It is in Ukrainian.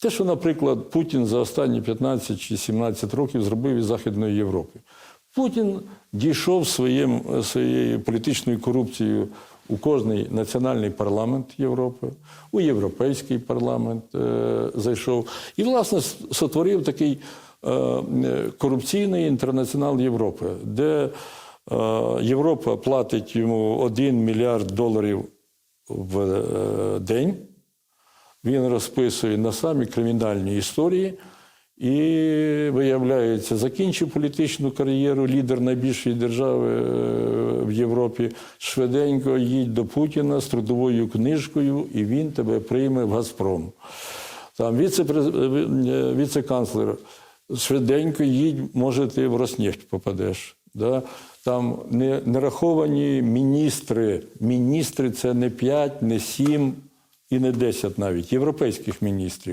Те, що, наприклад, Путін за останні 15 чи 17 років зробив із Західної Європи. Путін дійшов своїм, своєю політичною корупцією у кожний національний парламент Європи, у Європейський парламент е, зайшов. І, власне, сотворив такий е, корупційний інтернаціонал Європи, де е, Європа платить йому 1 мільярд доларів в е, день. Він розписує на самі кримінальні історії і, виявляється, закінчив політичну кар'єру лідер найбільшої держави е, в Європі. Швиденько їдь до Путіна з трудовою книжкою, і він тебе прийме в Газпром. Там віце-през- е, віце-канцлер, швиденько їдь, може, ти в Роснефть попадеш. Да? Там не, нераховані міністри. Міністри це не 5, не 7 і не 10 навіть європейських міністрів.